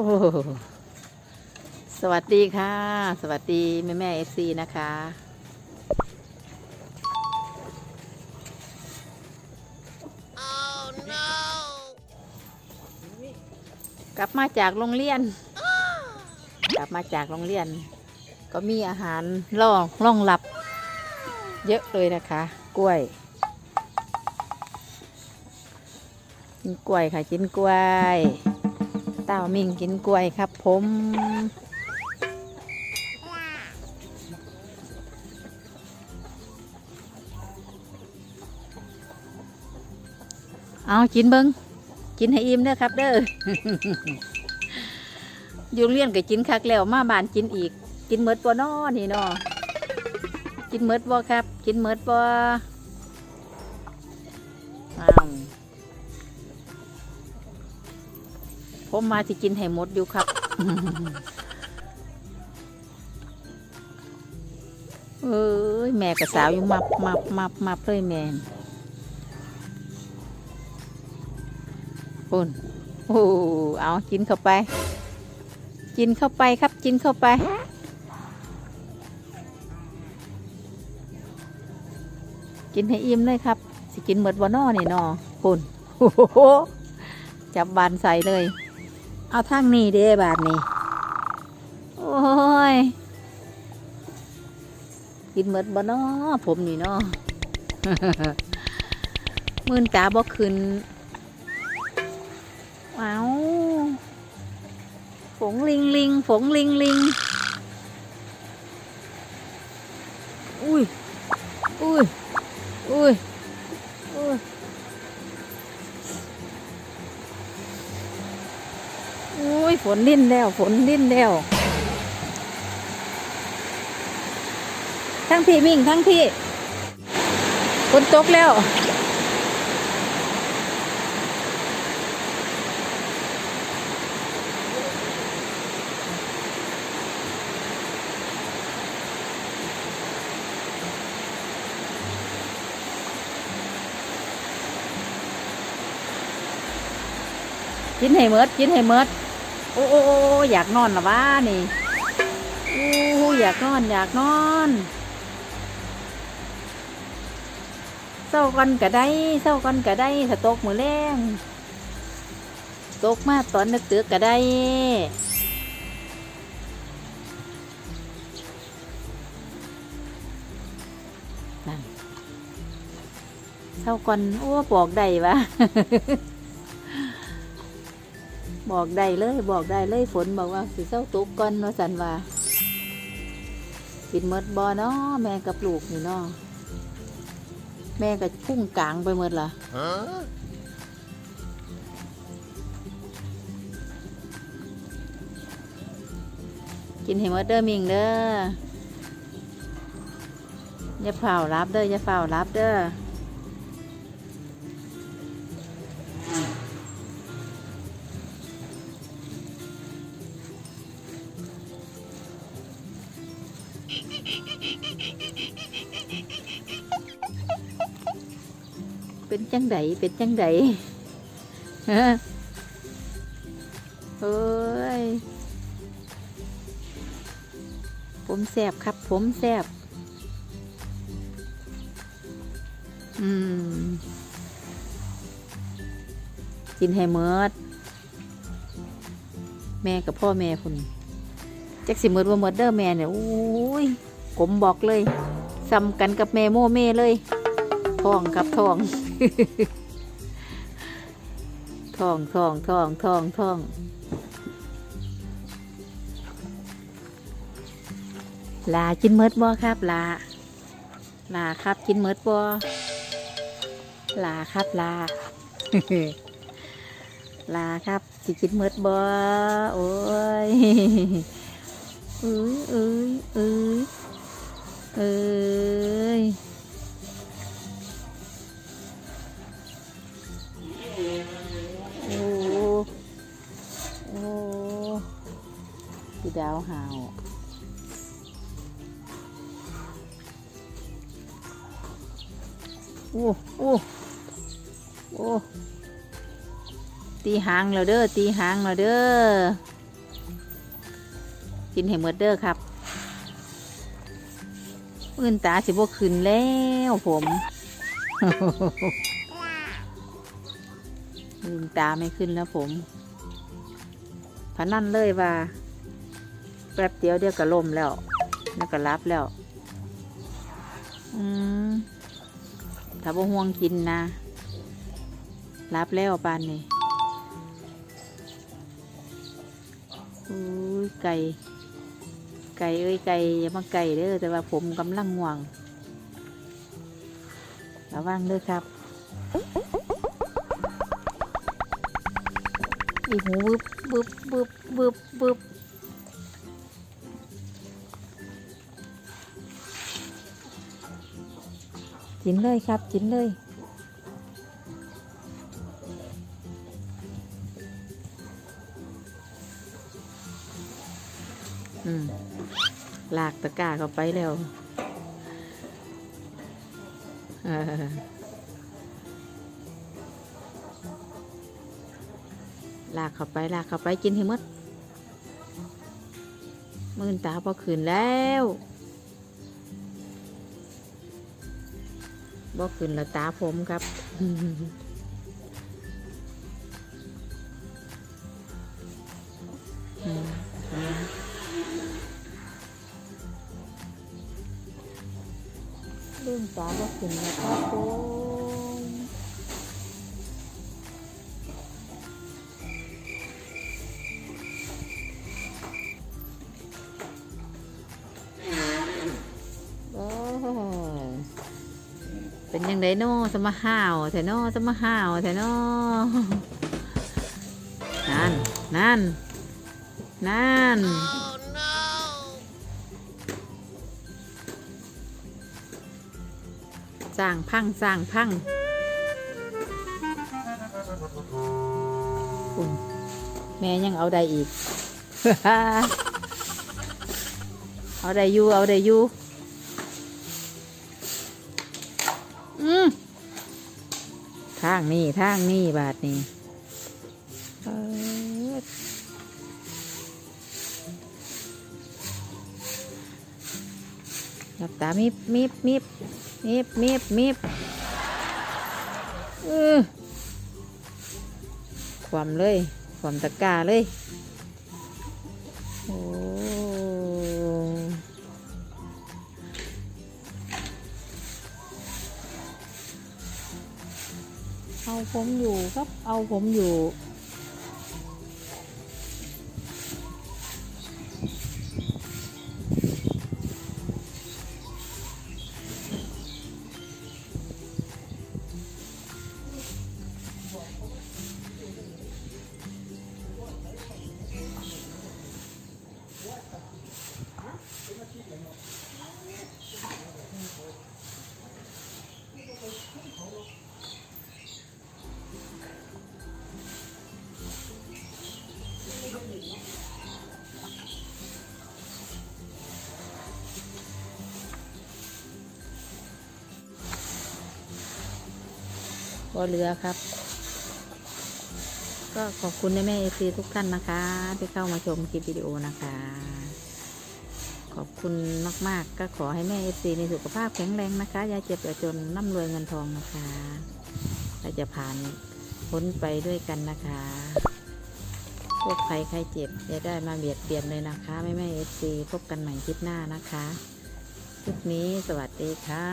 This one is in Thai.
สวัสดีค่ะ สวัสดี แม่แม่เอซีนะคะกลับมาจากโรงเรียน กลับมาจากโรงเรียน ก็มีอาหารล่องล่องหลับ เยอะเลยนะคะ กล้วยกินกล้วยค่ะกินกล้วย ต้ามิงกินกล้วยครับผมเอากินเบิงกินให้อิ่มเด้อครับเด้ออยู่โรงเรียนก็กินคักแล้วมาบ้านกินอีก กินเมดบ่นอนี่เนาะกินเมดบ่ครับ กินเมดบ่อ้าว ผมมาสิกินให้หมดอยู่ครับเอ้ยแม่กับสาวอยู่มับมับมับมับเลยแม่นปุ่นโอ้เอากินเข้าไป กินเข้าไปครับกินเข้าไปกินให้อิ่มเลยครับ สิกินหมดบ่นอนี่นอปุ่นโอ้โหจับบานใส่เลย เอาทางนี้เด้บาทนี้ โอ้ย กินหมดบ่นอผมนี่นอมื่นตาบ่ขึ้นว้าวฝงลิงลิงฝงลิงลิงอุ้ย ยฝนดิ้นแล้ว ฝนดิ้นแล้ว ทั้งพี่มิ่งทั้งพี่ฝนตกแล้วกินให้เมดกินให้เมด โอ้โอ้อยากนอนละวะนี่โอ้อยากนอน อยากนอนเศร้ากันก็ได้เศร้ากันก็ได้ถ้าตกมือแรงตกมาตอนนึกตึกก็ได้นั่นเศร้ากันโอ้บอกได้วะ บอกได้เลยบอกได้เลยฝนบอกว่าสิเศร้าตกก่อนว่าสันว่ากินหมดบอเนาะแม่กับลูกนี่เนาะแม่ก็พุ่งกลางไปหมดละ Huh? กินให้หมดเด้อมิงเด้ออย่าเฝ้ารับเด้ออย่าเฝ้ารับเด้อ เป็นจังไดเป็นจังไดฮะเฮ้ย ผมแสบครับ ผมแสบอืม กินให้เมิด แม่กับพ่อแม่คุณแจักสิเมิดว่าเมิดเด้อแม่เนี่ยโอ้ย ผมบอกเลยซ้ำกันกับแม่โม่แม่เลยทองครับทองทองทองทองทองทองลากินเมิดบ่ครับลาลาครับกินเมิดบ่ลาครับลาลาครับสิกินเมิดบ่โอ้ยเอ้ยเอ้ยเอ้ย เอ้ยโอ้โอ้พี่ดาวหาวโอ้โอ้โอ้ตีหางแล้วเด้อตีหางแล้วเด้อกินให้หมดเด้อครับ มื่นตาสิบวขึ้นแล้วผมลืมตาไม่ขึ้นแล้วผมพนันเลยว่า แป๊บเดียวเดียวก็ล่มแล้ว แล้วก็รับแล้ว อืมถ้าบ่ห่วงกินนะ รับแล้วปานนี่อุ้ยไก่ ไก่เอ้ยไก่อย่ามาไก่เด้อแต่ว่าผมกำลังง่วงระวังเด้อครับ อีหูบึบบึบบึบบึบบึบกินเลยครับกินเลยอืม ลากตะกร้าเข้าไปแล้วลากเข้าไปลากเข้าไปกินให้หมดมื่นตาพอขืนแล้วบ่ขืนแล้วตาผมครับ ตาก็ขึ้นแล้วครับผมเป็นยังไงน้อสมาห้าวแต่น้อสมาห้าวแต่น้อนั่น นั่น นั่น สร้างพังสร้างพังคุณแม่ยังเอาได้อีก เอาได้อยู่เอาได้อยู่อืมทางนี้ทางนี้บาทนี้หลับตามิบมิบมิบ มีบมีบมีบเออความเลยความตะกร้าเลย โอ้เอาผมอยู่ครับ เอาผมอยู่ ก็เหลือครับ ก็ขอบคุณแม่เอซีทุกท่านนะคะ ที่เข้ามาชมคลิปวิดีโอนะคะ ขอบคุณมากๆ ก็ขอให้แม่เอซีในสุขภาพแข็งแรงนะคะอย่าเจ็บอย่าจนร่ำรวยเงินทองนะคะเราจะผ่านพ้นไปด้วยกันนะคะพวกใครใครเจ็บอย่าได้มาเบียดเบียนเลยนะคะแม่แม่เอซีพบกันใหม่คลิปหน้านะคะ คลิปนี้สวัสดีค่ะ